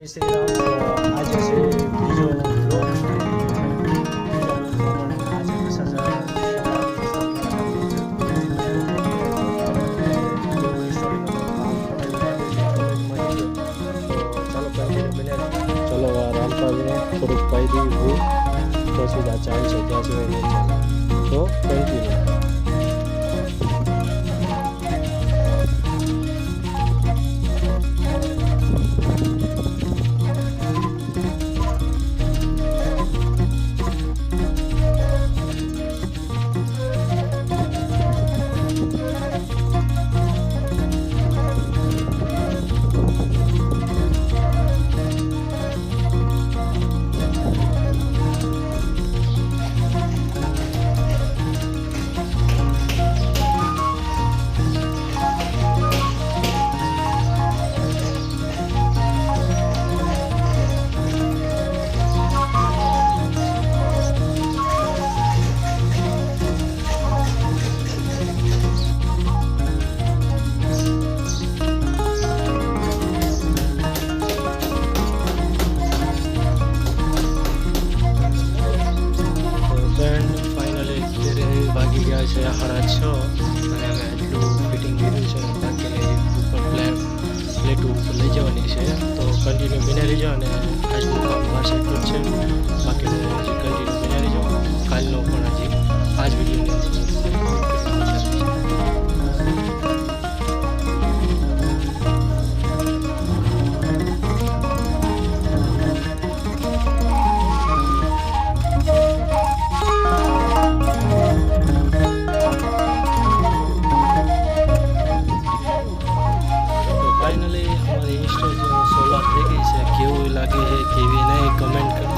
શ્રી રામ તો આજે છે બીજો બ્લોગ આજે ચલો, આ રામપાલને થોડુંક પાઈ હું પછી આ ચાલશે, ત્યાં સુધી નહીં ચાલે તો ઉપર છે. તો કન્ટિન્યુ બિના રહેજો અને આજનું કામ છે? બાકીનું કમેન્ટ કરી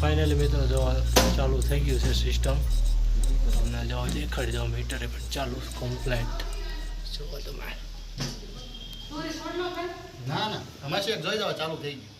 ફાઇનલી મિત્રો, જો ચાલુ થઈ ગયું છે સિસ્ટમ તમને જો દેખાડી દો મીટરે પણ ચાલુ કમ્પ્લેટ જો તમે ના ના અમારે જોઈ જાવ ચાલુ થઈ ગયું.